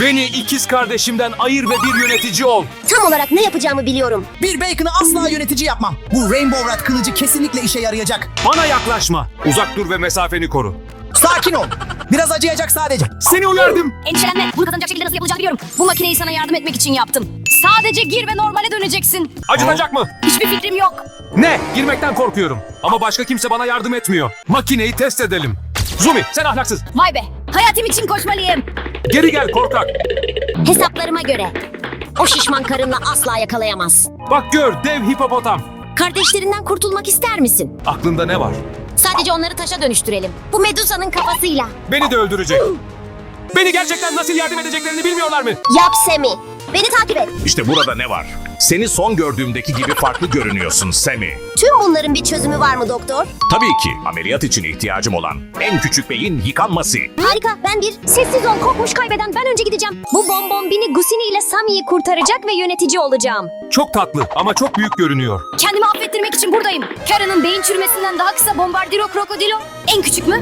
Beni ikiz kardeşimden ayır ve bir yönetici ol. Tam olarak ne yapacağımı biliyorum. Bir Bacon'ı asla yönetici yapmam. Bu Rainbow Rat kılıcı kesinlikle işe yarayacak. Bana yaklaşma. Uzak dur ve mesafeni koru. Sakin ol. Biraz acıyacak sadece. Seni uyardım. Endişelenme. Bunu kazanacak şekilde nasıl yapılacağını biliyorum. Bu makineyi sana yardım etmek için yaptım. Sadece gir ve normale döneceksin. Acıtacak mı? Hiçbir fikrim yok. Ne? Girmekten korkuyorum. Ama başka kimse bana yardım etmiyor. Makineyi test edelim. Zumi sen ahlaksız. Vay be. Hayatım için koşmalıyım. Geri gel korkak. Hesaplarıma göre. O şişman karınla asla yakalayamaz. Bak gör dev hipopotam. Kardeşlerinden kurtulmak ister misin? Aklında ne var? Sadece onları taşa dönüştürelim. Bu Medusa'nın kafasıyla. Beni de öldürecek. Beni gerçekten nasıl yardım edeceklerini bilmiyorlar mı? Yap Semi. Beni takip et. İşte burada ne var? Seni son gördüğümdeki gibi farklı görünüyorsun Semi. Tüm bunların bir çözümü var mı doktor? Tabii ki ameliyat için ihtiyacım olan en küçük beyin yıkanması. Harika. Ben bir sessiz ol korkmuş kaybeden ben önce gideceğim. Bu bonbonbini Gusini ile Sami'yi kurtaracak ve yönetici olacağım. Çok tatlı ama çok büyük görünüyor. Kendimi affettirmek için buradayım. Karen'ın beyin çürümesinden daha kısa Bombardiro Krokodilo. En küçük mü?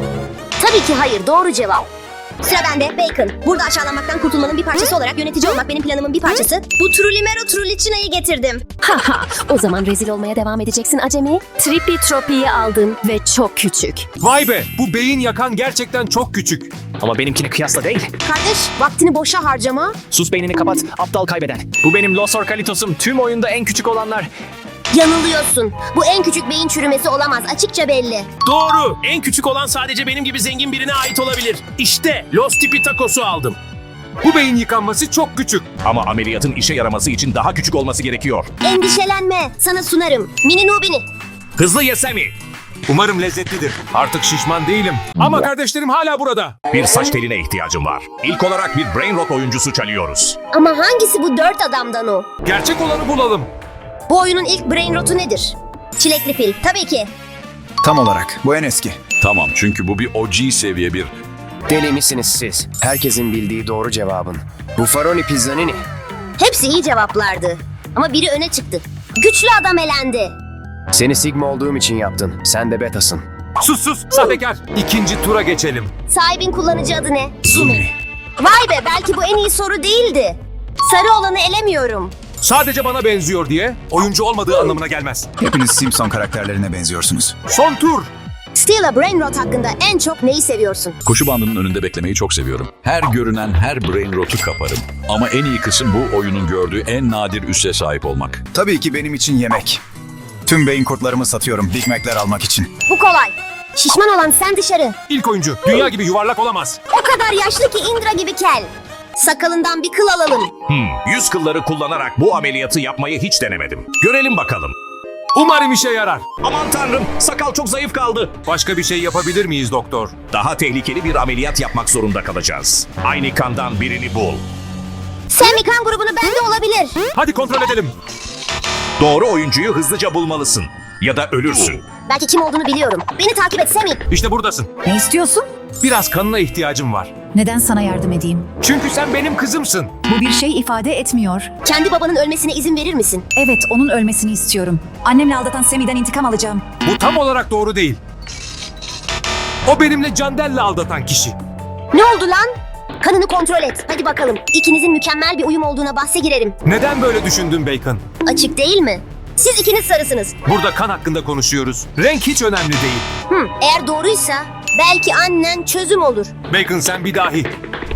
Tabii ki hayır. Doğru cevap. Sıra bende. Bacon. Burada aşağılanmaktan kurtulmanın bir parçası olarak yönetici olmak benim planımın bir parçası. Bu Trullimero Trullicina'yı getirdim. Haha. o zaman rezil olmaya devam edeceksin acemi. Trippy Tropi'yi aldın ve çok küçük. Vay be bu beyin yakan gerçekten çok küçük. Ama benimkine kıyasla değil. Kardeş vaktini boşa harcama. Sus beynini kapat, aptal kaybeden. Bu benim Los Orcalitos'um. Tüm oyunda en küçük olanlar. Yanılıyorsun. Bu en küçük beyin çürümesi olamaz. Açıkça belli. Doğru. En küçük olan sadece benim gibi zengin birine ait olabilir. İşte Los Tipitacos'u aldım. Bu beyin yıkanması çok küçük. Ama ameliyatın işe yaraması için daha küçük olması gerekiyor. Endişelenme. Sana sunarım. Mini Nubini. Hızlı ye Semi. Umarım lezzetlidir. Artık şişman değilim. Ama kardeşlerim hala burada. Bir saç teline ihtiyacım var. İlk olarak bir brain rot oyuncusu çalıyoruz. Ama hangisi bu dört adamdan o? Gerçek olanı bulalım. Bu oyunun ilk brain rotu nedir? Çilekli fil. Tabii ki. Tam olarak. Bu en eski. Tamam çünkü bu bir OG seviye bir Deli misiniz siz? Herkesin bildiği doğru cevabın. Buffaroni pizzanini. Hepsi iyi cevaplardı. Ama biri öne çıktı. Güçlü adam elendi. Seni Sigma olduğum için yaptın. Sen de betasın. Sus sus sahtekar. İkinci tura geçelim. Sahibin kullanıcı adı ne? Zumi. Vay be belki bu en iyi soru değildi. Sarı olanı elemiyorum. Sadece bana benziyor diye oyuncu olmadığı anlamına gelmez. Hepiniz Simpson karakterlerine benziyorsunuz. Son tur. Steel'a Brain Rot hakkında en çok neyi seviyorsun? koşu bandının önünde beklemeyi çok seviyorum. Her görünen her brain rotu kaparım. Ama en iyi kısım bu oyunun gördüğü en nadir üsse sahip olmak. Tabii ki benim için yemek. Tüm beyin kurtlarımı satıyorum Big Mac'ler almak için. Bu kolay. Şişman olan sen dışarı. İlk oyuncu. Dünya gibi yuvarlak olamaz. O kadar yaşlı ki Indra gibi kel. Sakalından bir kıl alalım. Hmm, yüz kılları kullanarak bu ameliyatı yapmayı hiç denemedim. Görelim bakalım. Umarım işe yarar. Aman tanrım, sakal çok zayıf kaldı. Başka bir şey yapabilir miyiz doktor? Daha tehlikeli bir ameliyat yapmak zorunda kalacağız. Aynı kandan birini bul. Semi kan grubunu bende olabilir. Hadi kontrol edelim. Doğru oyuncuyu hızlıca bulmalısın. Ya da ölürsün. Belki kim olduğunu biliyorum. Beni takip et Semi. İşte buradasın. Ne istiyorsun? Biraz kanına ihtiyacım var. Neden sana yardım edeyim? Çünkü sen benim kızımsın. Bu bir şey ifade etmiyor. Kendi babanın ölmesine izin verir misin? Evet, onun ölmesini istiyorum. Annemle aldatan Semi'den intikam alacağım. Bu tam olarak doğru değil. O benimle Candel'le aldatan kişi. Ne oldu lan? Kanını kontrol et. Hadi bakalım. İkinizin mükemmel bir uyum olduğuna bahse girerim. Neden böyle düşündün Bacon? Açık değil mi? Siz ikiniz sarısınız. Burada kan hakkında konuşuyoruz. Renk hiç önemli değil. Hı, eğer doğruysa belki annen çözüm olur. Bacon sen bir dahi.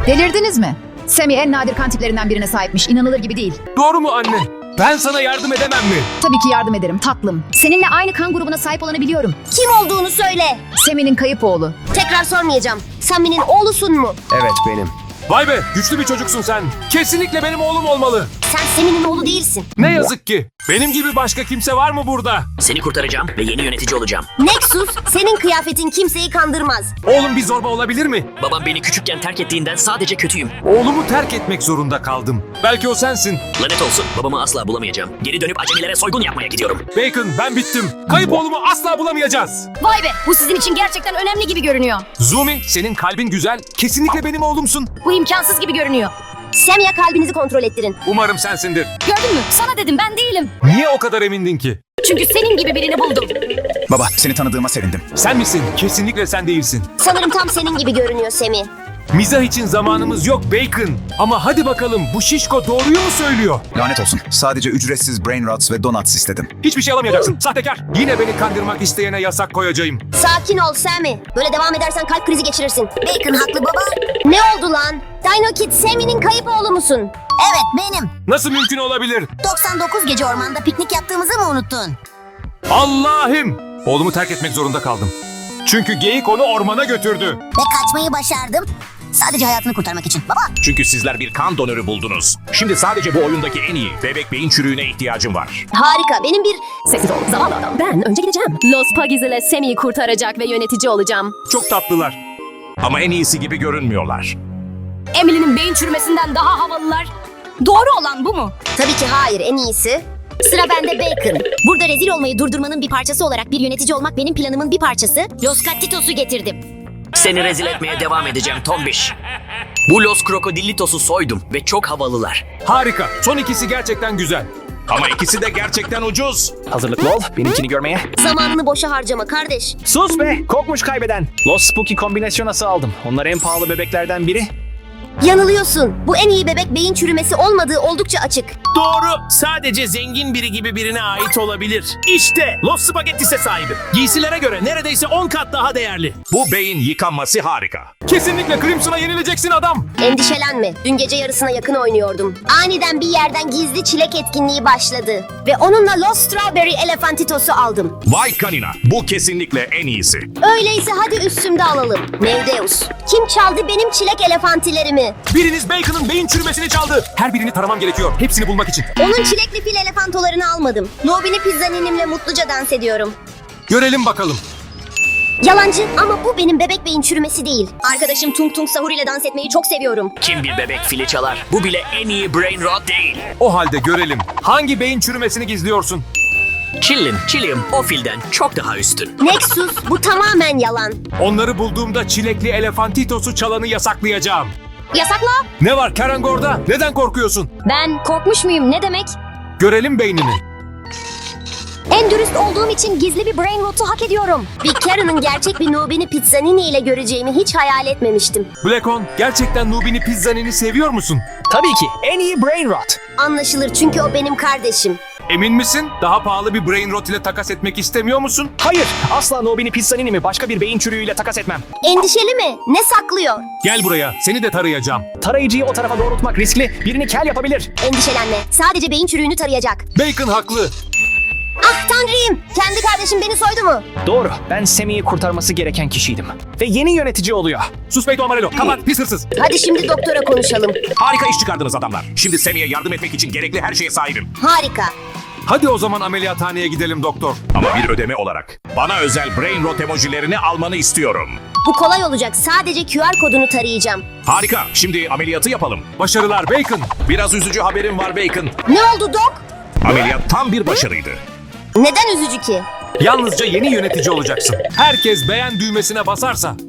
Delirdiniz mi? Semi en nadir kan tiplerinden birine sahipmiş. İnanılır gibi değil. Doğru mu anne? Ben sana yardım edemem mi? Tabii ki yardım ederim tatlım. Seninle aynı kan grubuna sahip olanı biliyorum. Kim olduğunu söyle. Semi'nin kayıp oğlu. Tekrar sormayacağım. Sami'nin oğlusun mu? Evet benim. Vay be güçlü bir çocuksun sen. Kesinlikle benim oğlum olmalı. Sen Semi'nin oğlu değilsin. Ne yazık ki. Benim gibi başka kimse var mı burada? Seni kurtaracağım ve yeni yönetici olacağım. Nexus, senin kıyafetin kimseyi kandırmaz. Oğlum bir zorba olabilir mi? Babam beni küçükken terk ettiğinden sadece kötüyüm. Oğlumu terk etmek zorunda kaldım. Belki o sensin. Lanet olsun, babamı asla bulamayacağım. Geri dönüp acemilere soygun yapmaya gidiyorum. Bacon ben bittim. Kayıp oğlumu asla bulamayacağız. Vay be. Bu sizin için gerçekten önemli gibi görünüyor. Zumi senin kalbin güzel. Kesinlikle benim oğlumsun. Bu imkansız gibi görünüyor. Semya kalbinizi kontrol ettirin. Umarım sensindir. Gördün mü? Sana dedim ben değilim. Niye o kadar emindin ki? Çünkü senin gibi birini buldum. Baba seni tanıdığıma sevindim. Sen misin? Kesinlikle sen değilsin. Sanırım tam senin gibi görünüyor Semi. Mizah için zamanımız yok Bacon. Ama hadi bakalım bu şişko doğruyu mu söylüyor? Lanet olsun. Sadece ücretsiz brain rots ve donuts istedim. Hiçbir şey alamayacaksın. Sahtekar. Yine beni kandırmak isteyene yasak koyacağım. Sakin ol Sammy. Böyle devam edersen kalp krizi geçirirsin. Bacon haklı baba. Ne oldu lan? Dino Kid Sammy'nin kayıp oğlu musun? Evet benim. Nasıl mümkün olabilir? 99 gece ormanda piknik yaptığımızı mı unuttun? Allah'ım! Oğlumu terk etmek zorunda kaldım. Çünkü geyik onu ormana götürdü. Ve kaçmayı başardım. Sadece hayatını kurtarmak için. Baba Çünkü sizler bir kan donörü buldunuz. Şimdi sadece bu oyundaki en iyi bebek beyin çürüğüne ihtiyacım var. Harika. Benim bir... Sessiz ol zavallı adam. Ben önce gideceğim. Los Pagis ile Semi'yi kurtaracak ve yönetici olacağım. Çok tatlılar. Ama en iyisi gibi görünmüyorlar. Emily'nin beyin çürümesinden daha havalılar. Doğru olan bu mu? Tabii ki hayır. En iyisi. Sıra bende Bacon. Burada rezil olmayı durdurmanın bir parçası olarak bir yönetici olmak benim planımın bir parçası. Los Gatitos'u getirdim. Seni rezil etmeye devam edeceğim Tombiş. Bu Los Crocodilitos'u soydum ve çok havalılar. Harika. Son ikisi gerçekten güzel. Ama ikisi de gerçekten ucuz. Hazırlıklı ol benimkini görmeye. Zamanını boşa harcama kardeş. Sus be kokmuş kaybeden. Los Spooky kombinasyonası aldım. Onlar en pahalı bebeklerden biri. Yanılıyorsun. Bu en iyi bebek beyin çürümesi olmadığı oldukça açık. Doğru. Sadece zengin biri gibi birine ait olabilir. İşte Los Spagettis'e sahibim. Giysilere göre neredeyse 10 kat daha değerli. Bu beyin yıkanması harika. Kesinlikle Crimson'a yenileceksin adam. Endişelenme. Dün gece yarısına yakın oynuyordum. Aniden bir yerden gizli çilek etkinliği başladı. Ve onunla Lost Strawberry Elefantitos'u aldım. Vay kanina. Bu kesinlikle en iyisi. Öyleyse hadi üstümde alalım. Nevdeus. Kim çaldı benim çilek elefantilerimi? Biriniz Bacon'ın beyin çürümesini çaldı. Her birini taramam gerekiyor. Hepsini bulmak için. Onun çilekli fil elefantolarını almadım. Lobini pizzaninimle mutluca dans ediyorum. Görelim bakalım. Yalancı ama bu benim bebek beyin çürümesi değil. Arkadaşım Tung Tung Sahur ile dans etmeyi çok seviyorum. Kim bir bebek fili çalar? Bu bile en iyi brain rot değil. O halde görelim. Hangi beyin çürümesini gizliyorsun? Chillin, chillim o filden çok daha üstün. Nexus bu tamamen yalan. Onları bulduğumda çilekli elefantitos'u çalanı yasaklayacağım. Yasakla. Ne var Karangor'da? Neden korkuyorsun? Ben korkmuş muyum ne demek? Görelim beynini. En dürüst olduğum için gizli bir brain rot'u hak ediyorum. Bir Karen'ın gerçek bir Nubini Pizzanini ile göreceğimi hiç hayal etmemiştim. Blackon, gerçekten Nubini Pizzani'ni seviyor musun? Tabii ki en iyi brain rot. Anlaşılır çünkü o benim kardeşim. Emin misin? Daha pahalı bir brain rot ile takas etmek istemiyor musun? Hayır asla Nobini Pizzanini mi başka bir beyin çürüğüyle takas etmem. Endişeli mi? Ne saklıyor? Gel buraya, seni de tarayacağım. Tarayıcıyı o tarafa doğrultmak riskli. Birini kel yapabilir. Endişelenme. Sadece beyin çürüğünü tarayacak. Bacon haklı. Ah tanrıyım! Kendi kardeşim beni soydu mu? Doğru ben Semi'yi kurtarması gereken kişiydim. Ve yeni yönetici oluyor. Suspect Amarelo, kapat pis hırsız. Hadi şimdi doktora konuşalım. Harika iş çıkardınız adamlar. Şimdi Sammy'ye yardım etmek için gerekli her şeye sahibim. Harika. Hadi o zaman ameliyathaneye gidelim doktor. Ama bir ödeme olarak. Bana özel brain rot emojilerini almanı istiyorum. Bu kolay olacak. Sadece QR kodunu tarayacağım. Harika. Şimdi ameliyatı yapalım. Başarılar Bacon. Biraz üzücü haberim var Bacon. Ne oldu dok? Ameliyat tam bir başarıydı. Neden üzücü ki? Yalnızca yeni yönetici olacaksın. Herkes beğen düğmesine basarsa